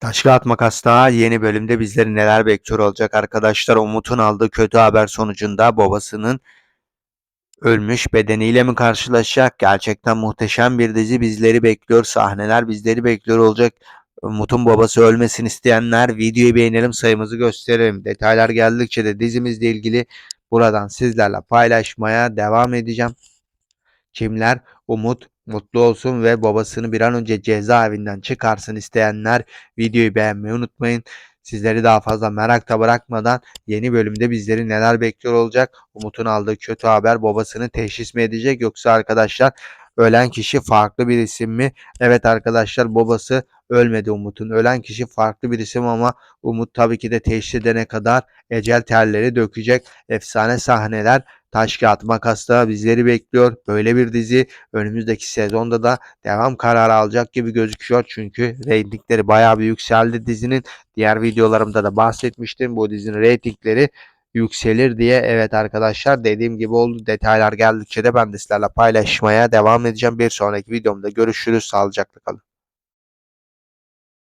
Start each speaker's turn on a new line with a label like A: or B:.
A: Taş Kağıt Makas'ta yeni bölümde bizleri neler bekliyor olacak arkadaşlar. Umut'un aldığı kötü haber sonucunda babasının ölmüş bedeniyle mi karşılaşacak? Gerçekten muhteşem bir dizi bizleri bekliyor. Sahneler bizleri bekliyor olacak. Umut'un babası ölmesin isteyenler videoyu beğenelim sayımızı gösterelim. Detaylar geldikçe de dizimizle ilgili buradan sizlerle paylaşmaya devam edeceğim. Kimler Umut mutlu olsun ve babasını bir an önce cezaevinden çıkarsın isteyenler videoyu beğenmeyi unutmayın. Sizleri daha fazla merakta bırakmadan yeni bölümde bizleri neler bekliyor olacak? Umut'un aldığı kötü haber babasını teşhis mi edecek yoksa arkadaşlar ölen kişi farklı bir isim mi? Evet arkadaşlar babası ölmedi Umut'un. Ölen kişi farklı bir isim ama Umut tabii ki de teşhis edene kadar ecel terleri dökecek. Efsane sahneler Taş Kağıt Makas'ta bizleri bekliyor. Böyle bir dizi önümüzdeki sezonda da devam kararı alacak gibi gözüküyor. Çünkü reytingleri bayağı bir yükseldi dizinin. Diğer videolarımda da bahsetmiştim. Bu dizinin reytingleri yükselir diye. Evet arkadaşlar dediğim gibi oldu. Detaylar geldikçe de ben de sizlerle paylaşmaya devam edeceğim. Bir sonraki videomda görüşürüz. Sağlıcakla kalın.